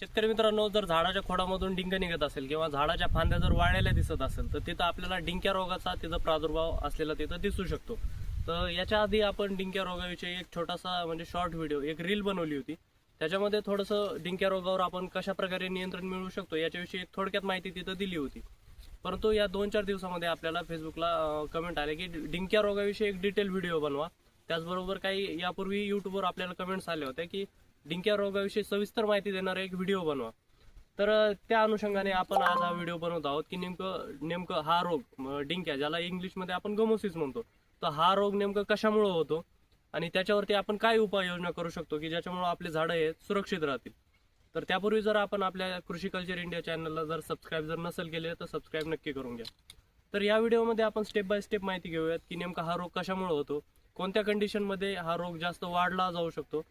शेतकरी मित्रांनो जर झाडाच्या खोडामधून डिंक निघत असेल किंवा झाडाच्या फांद्या जर वाळलेल्या दिसत असेल तर तिथं आपल्याला डिंक्या रोगाचा तिथं प्रादुर्भाव असलेला तिथं दिसू शकतो. तर याच्या आधी आपण डिंक्या रोगाविषयी एक छोटासा म्हणजे शॉर्ट व्हिडिओ एक रील बनवली होती. त्याच्यामध्ये थोडंसं डिंक्या रोगावर आपण कशा प्रकारे नियंत्रण मिळवू शकतो याच्याविषयी एक थोडक्यात माहिती तिथं दिली होती. परंतु या दोन चार दिवसामध्ये आपल्याला फेसबुकला कमेंट आले की डिंक्या रोगाविषयी एक डिटेल व्हिडिओ बनवा. त्याचबरोबर काही यापूर्वी युट्यूबवर आपल्याला कमेंट्स आले होते की डिंक्या रोगाविषयी सविस्तर माहिती देणारा एक व्हिडिओ बनवा. तर त्या अनुषंगाने आपण आज हा व्हिडिओ बनवत आहोत की नेमकं नेमकं हा रोग डिंक्या ज्याला इंग्लिशमध्ये आपण गमोसिस म्हणतो तर हा रोग नेमकं कशामुळे होतो आणि त्याच्यावरती आपण काय उपाययोजना करू शकतो की ज्याच्यामुळे आपले झाडं हे सुरक्षित राहतील? तर त्यापूर्वी जर आपण आपल्या कृषी कल्चर इंडिया चॅनलला जर सबस्क्राईब जर नसेल केले तर सबस्क्राईब नक्की करून घ्या. तर या व्हिडिओमध्ये आपण स्टेप बाय स्टेप माहिती घेऊयात की नेमका हा रोग कशामुळे होतो कोणत्या कंडिशनमध्ये हा रोग जास्त वाढला जाऊ शकतो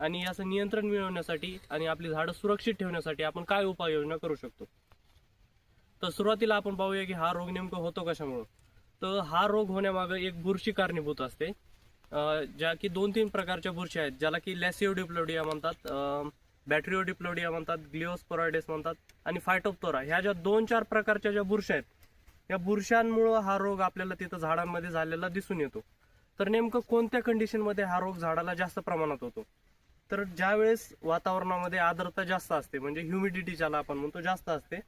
आणि याचं नियंत्रण मिळवण्यासाठी आणि आपली झाडं सुरक्षित ठेवण्यासाठी आपण काय उपाययोजना करू शकतो? तर सुरुवातीला आपण पाहूया की हा रोग नेमकं होतो कशामुळं? तर हा रोग होण्यामागं एक बुरशी कारणीभूत असते. ज्या की दोन तीन प्रकारच्या बुरशी आहेत ज्याला की लॅसिओ डिप्लोडिया म्हणतात बॅटरीओ डिप्लोडिया म्हणतात ग्लिओस्पोरायडेस म्हणतात आणि फायटोप्तोरा. ह्या ज्या दोन चार प्रकारच्या ज्या बुरश्या आहेत या बुरशांमुळं हा रोग आपल्याला तिथं झाडांमध्ये झालेला दिसून येतो. तर नेमकं कोणत्या कंडिशनमध्ये हा रोग झाडाला जास्त प्रमाणात होतो? तर ज्यावेळेस वातावरणामध्ये आर्द्रता जास्त असते म्हणजे ह्युमिडिटी ज्याला आपण म्हणतो जास्त असते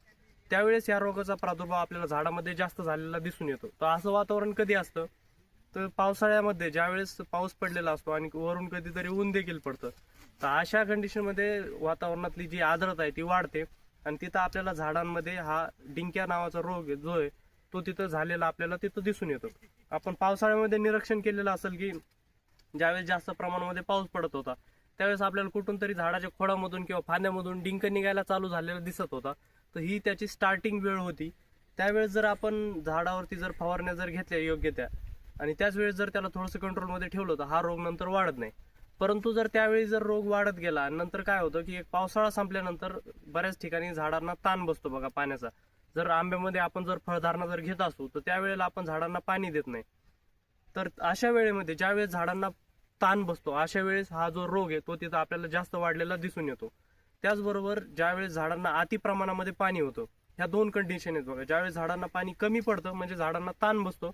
त्यावेळेस या रोगाचा प्रादुर्भाव आपल्याला झाडामध्ये जास्त झालेला दिसून येतो. तर असं वातावरण कधी असतं? तर पावसाळ्यामध्ये ज्यावेळेस पाऊस पडलेला असतो आणि वरून कधीतरी ऊन देखील पडतं तर अशा कंडिशनमध्ये वातावरणातली जी आर्द्रता आहे ती वाढते आणि तिथं आपल्याला झाडांमध्ये हा डिंक्या नावाचा रोग आहे, जो आहे तो तिथं झालेला आपल्याला तिथं दिसून येतो. आपण पावसाळ्यामध्ये निरीक्षण केलेलं असेल की ज्यावेळेस जास्त प्रमाणामध्ये पाऊस पडत होता त्यावेळेस आपल्याला कुठून तरी झाडाच्या खोडामधून किंवा फांद्यामधून डिंक निघायला चालू झालेला दिसत होता. तर ही त्याची स्टार्टिंग वेळ होती. त्यावेळेस जर आपण झाडावरती जर फवारण्या जर घेतल्या योग्य त्या आणि त्याच वेळेस जर त्याला थोडंसं कंट्रोलमध्ये ठेवलं तर हा रोग नंतर वाढत नाही. परंतु जर त्यावेळी जर रोग वाढत गेला आणि नंतर काय होतं की एक पावसाळा संपल्यानंतर बऱ्याच ठिकाणी झाडांना ताण बसतो बघा पाण्याचा. जर आंब्यामध्ये आपण जर फळधारणा जर घेत असू तर त्यावेळेला आपण झाडांना पाणी देत नाही. तर अशा वेळेमध्ये ज्यावेळेस झाडांना ताण बसतो. अशा वेळेस हा जो रोग आहे तो तिथं आपल्याला जास्त वाढलेला दिसून येतो. त्याचबरोबर ज्यावेळेस झाडांना अति प्रमाणामध्ये पाणी होतं ह्या दोन कंडिशन आहेत बघा. ज्यावेळेस झाडांना पाणी कमी पडतं म्हणजे झाडांना ताण बसतो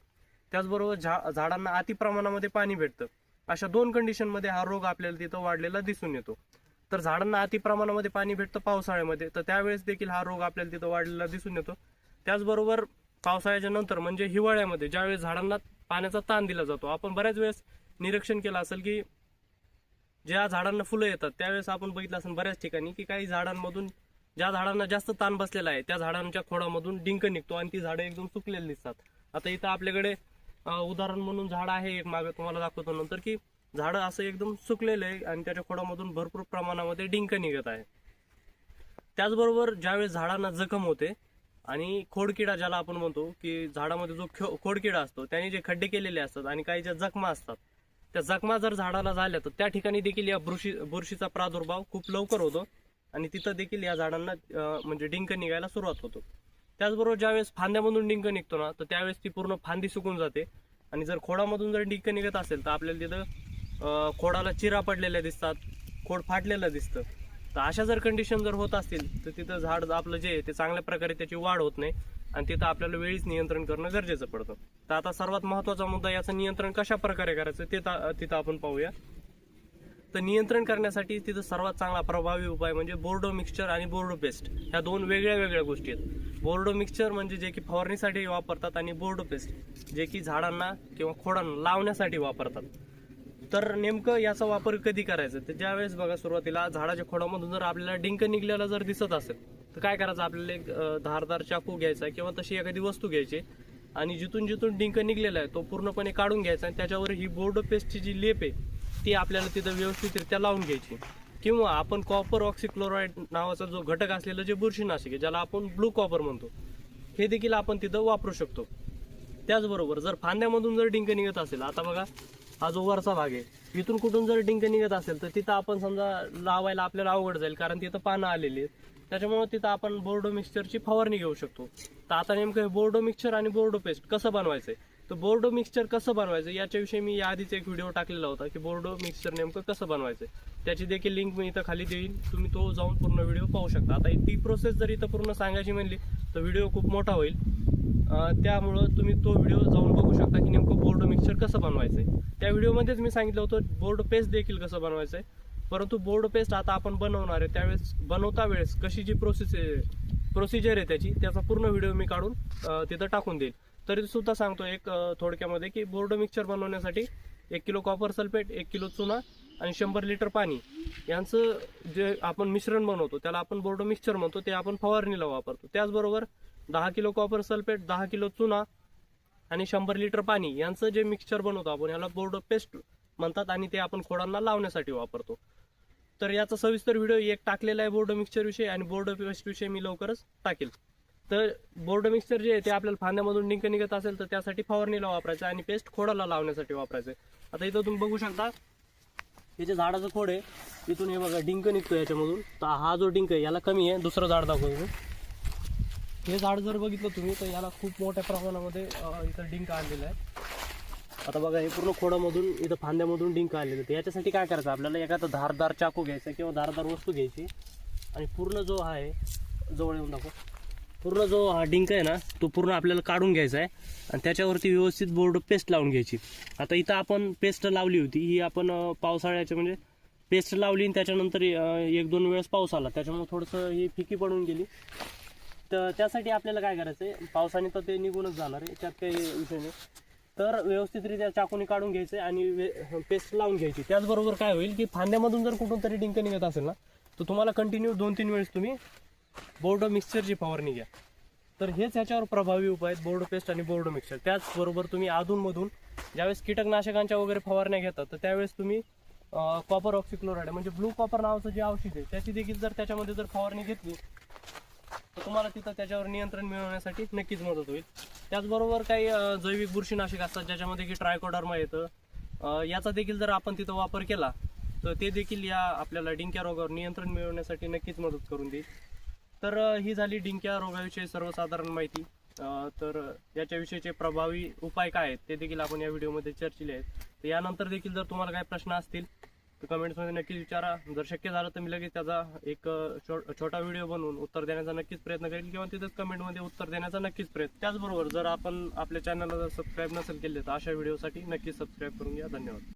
त्याचबरोबर झा झाडांना अति प्रमाणामध्ये पाणी भेटतं. अशा दोन कंडिशनमध्ये हा रोग आपल्याला तिथं वाढलेला दिसून येतो. तर झाडांना अति प्रमाणामध्ये पाणी भेटतं पावसाळ्यामध्ये तर त्यावेळेस देखील हा रोग आपल्याला तिथं वाढलेला दिसून येतो. त्याचबरोबर पावसाळ्याच्या नंतर म्हणजे हिवाळ्यामध्ये ज्यावेळेस झाडांना पाण्याचा ताण दिला जातो आपण बऱ्याच वेळेस निरीक्षण केलं असेल की ज्या झाडांना फुलं येतात त्यावेळेस आपण बघितलं असेल बऱ्याच ठिकाणी की काही झाडांमधून ज्या झाडांना जास्त ताण बसलेला आहे त्या झाडांच्या खोडामधून डिंक निघतो आणि ती झाडं एकदम सुकलेली दिसतात. आता इथं आपल्याकडे उदाहरण म्हणून झाड आहे एक मागे तुम्हाला दाखवतो नंतर की झाडं असं एकदम सुकलेलं आहे आणि त्याच्या खोडामधून भरपूर प्रमाणामध्ये डिंक निघत आहे. त्याचबरोबर ज्यावेळेस झाडांना जखम होते आणि खोडकिडा ज्याला आपण म्हणतो की झाडामध्ये जो खो- खोडकिडा असतो त्याने जे खड्डे केलेले असतात आणि काही ज्या जखमा असतात त्या जखमा जर झाडाला झाल्या तर त्या ठिकाणी देखील या बुरशी बुरशीचा प्रादुर्भाव खूप लवकर होतो. आणि तिथं देखील या झाडांना म्हणजे डिंक निघायला सुरुवात होतो. त्याचबरोबर ज्यावेळेस फांद्यामधून डिंक निघतो ना तर त्यावेळेस ती पूर्ण फांदी सुकून जाते. आणि जर खोडामधून जर डिंक निघत असेल तर आपल्याला तिथं खोडाला चिरा पडलेल्या दिसतात खोड फाटलेलं दिसतं. तर अशा जर कंडिशन जर होत असतील तर तिथं झाड आपलं जे आहे ते चांगल्या प्रकारे त्याची वाढ होत नाही. आणि तिथं आपल्याला वेळीच नियंत्रण करणं गरजेचं पडतं. तर आता सर्वात महत्त्वाचा मुद्दा याचं नियंत्रण कशा प्रकारे करायचं ते तिथं आपण पाहूया. तर नियंत्रण करण्यासाठी तिथं सर्वात चांगला प्रभावी उपाय म्हणजे बोर्डो मिक्सचर आणि बोर्डो पेस्ट. ह्या दोन वेगळ्या वेगळ्या गोष्टी आहेत. बोर्डो मिक्सचर म्हणजे जे की फवारणीसाठी वापरतात आणि बोर्डो पेस्ट जे की झाडांना किंवा खोडांना लावण्यासाठी वापरतात. तर नेमकं याचा वापर कधी करायचा? तर ज्यावेळेस बघा सुरुवातीला झाडाच्या खोडामधून जर आपल्याला डिंक निघलेला जर दिसत असेल तर काय करायचं? आपल्याला एक धारदार चाकू घ्यायचा किंवा तशी एखादी वस्तू घ्यायची. आणि जिथून जिथून डिंक निघलेला आहे तो पूर्णपणे काढून घ्यायचा आणि त्याच्यावर ही बोर्ड पेस्टची जी लेप आहे ती आपल्याला तिथं व्यवस्थितरित्या लावून घ्यायची. किंवा आपण कॉपर ऑक्सिक्लोराईड नावाचा जो घटक असलेलं जे बुरशीनाशिक आहे ज्याला आपण ब्लू कॉपर म्हणतो हे देखील आपण तिथं वापरू शकतो. त्याचबरोबर जर फांद्यामधून जर डिंक निघत असेल आता बघा हा जो वरचा भाग आहे इथून कुठून जर डिंक निघत असेल तर तिथं आपण समजा लावायला आपल्याला अवघड जाईल कारण तिथं पानं आलेली आहेत. त्याच्यामुळे तिथं आपण बोर्डो मिक्सचरची फवारणी घेऊ शकतो. तर आता नेमकं हे बोर्डो मिक्सचर आणि बोर्डो पेस्ट कसं बनवायचं तर बोर्डो मिक्सचर कसं बनवायचं? याच्याविषयी मी याआधीच एक व्हिडिओ टाकलेला होता की बोर्डो मिक्सचर नेमकं कसं बनवायचं त्याची देखील लिंक मी इथं खाली देईन. तुम्ही तो जाऊन पूर्ण व्हिडिओ पाहू शकता. आता ती प्रोसेस जर इथं पूर्ण सांगायची म्हणली तर व्हिडिओ खूप मोठा होईल. त्यामुळं तुम्ही तो व्हिडिओ जाऊन बघू शकता की नेमकं बोर्डो मिक्सचर कसं बनवायचं आहे त्या व्हिडिओमध्येच मी सांगितलं होतं बोर्ड पेस्ट देखील कसं बनवायचं आहे परंतु बोर्ड पेस्ट आता आपण बनवणार आहे त्यावेळेस बनवता वेळेस कशी जी प्रोसेस आहे प्रोसिजर आहे त्याची त्याचा पूर्ण व्हिडिओ मी काढून तिथं टाकून देईल. तरी सुद्धा सांगतो एक थोडक्यामध्ये की बोर्ड मिक्सचर बनवण्यासाठी एक किलो कॉपर सल्फेट एक किलो चुना आणि शंभर लिटर पाणी यांचं जे आपण मिश्रण बनवतो त्याला आपण बोर्ड मिक्सचर म्हणतो ते आपण फवारणीला वापरतो. त्याचबरोबर दहा किलो कॉपर सल्फेट दहा किलो चुना आणि शंभर लिटर पाणी यांचं जे मिक्सचर बनवतो आपण याला बोर्ड पेस्ट म्हणतात आणि ते आपण खोडांना लावण्यासाठी वापरतो. तर याचा सविस्तर व्हिडिओ एक टाकलेला आहे बोर्ड मिक्सचर विषयी आणि बोर्ड पेस्ट विषयी मी लवकरच टाकेल. तर बोर्ड मिक्सचर जे आहे ते आपल्याला फांद्यामधून डिंक निघत असेल तर त्यासाठी फवारणीला वापरायचं आहे आणि पेस्ट खोडाला लावण्यासाठी वापरायचं आहे. आता इथं तुम्ही बघू शकता हे जे झाडाचं खोड आहे इथून हे बघा डिंक निघतो याच्यामधून. तर हा जो डिंक आहे याला कमी आहे दुसरं झाड दाखवतो हे झाड जर बघितलं तुम्ही तर याला खूप मोठ्या प्रमाणामध्ये इथं डिंक आणलेलं आहे. आता बघा हे पूर्ण खोडामधून इथं फांद्यामधून डिंक आलेलं होते तर याच्यासाठी काय करायचं? आपल्याला एखादा धारदार चाकू घ्यायचा किंवा धारदार वस्तू घ्यायची. आणि पूर्ण जो आहे जवळ येऊन दाखव. पूर्ण जो हा डिंक आहे ना तो पूर्ण आपल्याला काढून घ्यायचा आहे. आणि त्याच्यावरती व्यवस्थित बोर्ड पेस्ट लावून घ्यायची. आता इथं आपण पेस्ट लावली होती. ही आपण पावसाळ्याच्या म्हणजे पेस्ट लावली आणि त्याच्यानंतर एक दोन वेळेस पाऊस आला. त्याच्यामुळे थोडंसं ही फिकी पडून गेली. तर त्यासाठी आपल्याला काय करायचं आहे पावसाने तर ते निघूनच जाणार आहे. त्यात काही विषय नाही. तर व्यवस्थितरित्या चाकूने काढून घ्यायचे आणि पेस्ट लावून घ्यायची. त्याचबरोबर काय होईल की फांद्यामधून जर कुठून तरी डिंक निघत असेल ना तर तुम्हाला कंटिन्यू दोन तीन वेळेस तुम्ही बोर्ड मिक्सरची फवारणी घ्या. तर हेच ह्याच्यावर प्रभावी उपाय आहेत बोर्ड पेस्ट आणि बोर्ड मिक्सर त्याचबरोबर तुम्ही अधूनमधून ज्यावेळेस कीटकनाशकांच्या वगैरे फवारण्या घेतात तर त्यावेळेस तुम्ही कॉपर ऑक्सिक्लोराईड म्हणजे ब्लू कॉपर नावाचं जे औषध आहे त्याची देखील जर त्याच्यामध्ये जर फवारणी घेतली तर तुम्हाला तिथं त्याच्यावर नियंत्रण मिळवण्यासाठी नक्कीच मदत होईल. त्याचबरोबर काही जैविक बुरशीनाशक असतात ज्याच्यामध्ये की ट्रायकोडर्मा येतं. याचा देखील जर आपण तिथं वापर केला तर ते देखील या आपल्याला डिंक्या रोगावर नियंत्रण मिळवण्यासाठी नक्कीच मदत करून देईल. तर ही झाली डिंक्या रोगाविषयी सर्वसाधारण माहिती. तर याच्याविषयीचे प्रभावी उपाय काय आहेत ते देखील आपण या व्हिडिओमध्ये चर्चिले आहेत. तर यानंतर देखील जर तुम्हाला काही प्रश्न असतील तर कमेंट्समध्ये नक्कीच विचारा. जर शक्य झालं तर मी लगेच त्याचा एक छोटा व्हिडिओ बनवून उत्तर देण्याचा नक्कीच प्रयत्न करेल किंवा तिथेच कमेंटमध्ये उत्तर देण्याचा नक्कीच प्रयत्न. त्याचबरोबर जर आपण आपल्या चॅनलला जर सबस्क्राईब नसेल केले तर अशा व्हिडिओसाठी नक्कीच सबस्क्राईब करून घ्या. धन्यवाद.